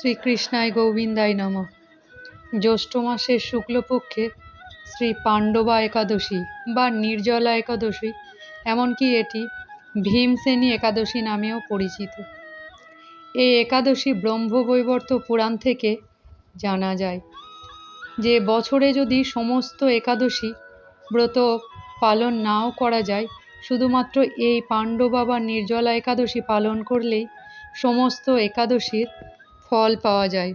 শ্রীকৃষ্ণায় গোবিন্দায় নম। জ্যৈষ্ঠ মাসের শুক্লপক্ষে শ্রী পাণ্ডবা একাদশী বা নির্জলা একাদশী, এমনকি এটি ভীমসেনী একাদশী নামেও পরিচিত। এই একাদশী ব্রহ্মবৈবর্ত পুরাণ থেকে জানা যায় যে, বছরে যদি সমস্ত একাদশী ব্রত পালন নাও করা যায়, শুধুমাত্র এই পাণ্ডবা বা নির্জলা একাদশী পালন করলেই সমস্ত একাদশীর ফল পাওয়া যায়।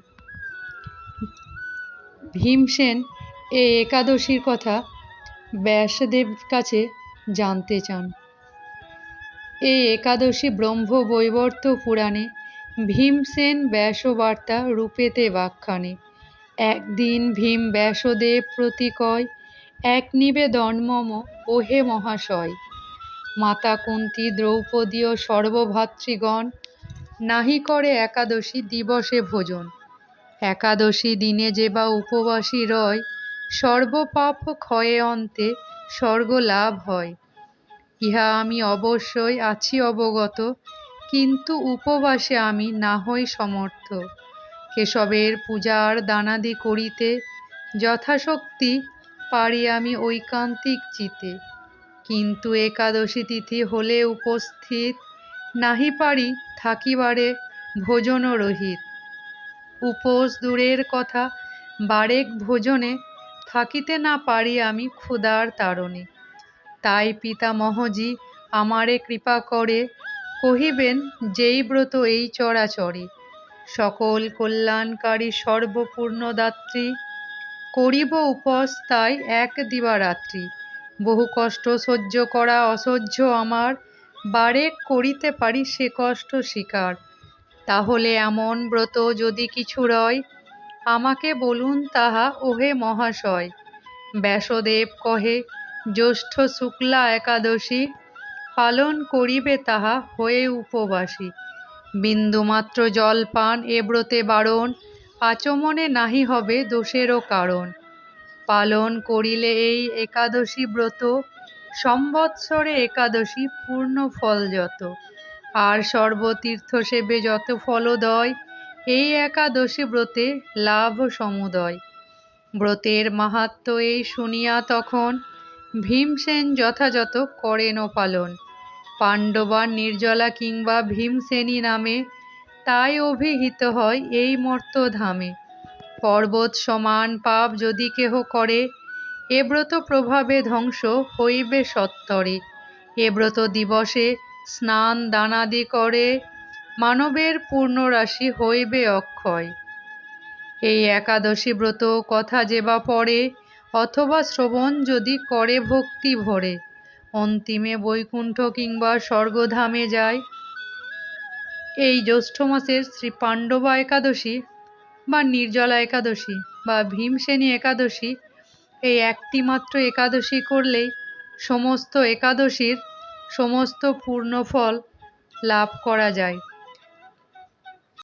ভীমসেন এই একাদশীর কথা ব্যাসদেব কাছে জানতে চান। এই একাদশী ব্রহ্ম বৈবর্ত পুরাণে ভীমসেন ব্যাসবার্তা রূপেতে বাখ্যানে একদিন ভীম ব্যাসদেব প্রতিকয় এক নিবেদন মম, ওহে মহাশয়। মাতা কুন্তী দ্রৌপদী ও সর্বভাতৃগণ নাহি করে একাদশী দিবসে ভোজন। একাদশী দিনে যে বা উপবাসী রয়, সর্বপাপ ক্ষয়ে অন্তে স্বর্গ লাভ হয়। ইহা আমি অবশ্যই আছি অবগত, কিন্তু উপবাসে আমি না হই সমর্থ। কেশবের পূজার দানাদি করিতে যথাশক্তি পারি আমি ঐকান্তিক চিতে। কিন্তু একাদশী তিথি হলে উপস্থিত নাহি পারি থাকিবারে ভোজন রহিত। উপোস দূরের কথা, বারেক ভোজনে থাকিতে না পারি আমি ক্ষুধার তারণে। তাই পিতামহজি আমারে কৃপা করে কহিবেন, যেই ব্রত এই চরাচরে। সকল কল্যাণকারী সর্বপূর্ণদাত্রী, করিব উপস তাই এক দিবারাত্রি। বহু কষ্ট সহ্য করা অসহ্য আমার বারেক করিতে পারি সে কষ্ট স্বীকার। তাহলে এমন ব্রত যদি কিছু রয়, আমাকে বলুন তাহা, ওহে মহাশয়। ব্যাসদেব কহে, জ্যৈষ্ঠ শুক্লা একাদশী, পালন করিবে তাহা, হয়ে উপবাসী। বিন্দুমাত্র জলপান এ ব্রতে বারণ, আচমনে নাহি হবে দোষেরও কারণ। পালন করিলে এই একাদশী ব্রত সম্বৎসরে একাদশী পূর্ণ ফল যত। আর সর্বতীর্থ সেবে যত ফলদয়, এই একাদশী ব্রতে লাভ সমুদয়। ব্রতের মাহাত্ম এই শুনিয়া তখন ভীমসেন যথাযথ করেন পালন। পাণ্ডবা নির্জলা কিংবা ভীমসেনী নামে তাই অভিহিত হয় এই মর্তধামে। পর্বত সমান পাপ যদি কেহ করে এ ব্রত প্রভাবে ধ্বংস হইবে সত্তরে। এ ব্রত দিবসে স্নান দানাদি করে, মানবের পূর্ণরাশি হইবে অক্ষয়। এই একাদশী ব্রত কথা যে বা পড়ে, অথবা শ্রবণ যদি করে ভক্তি ভরে, অন্তিমে বৈকুণ্ঠ কিংবা স্বর্গধামে যায়। এই জ্যৈষ্ঠ মাসের শ্রী পাণ্ডবা একাদশী বা নির্জলা একাদশী বা ভীমসেনী একাদশী এই একটি মাত্র একাদশী করলেই সমস্ত একাদশীর সমস্ত পূর্ণফল লাভ করা যায়।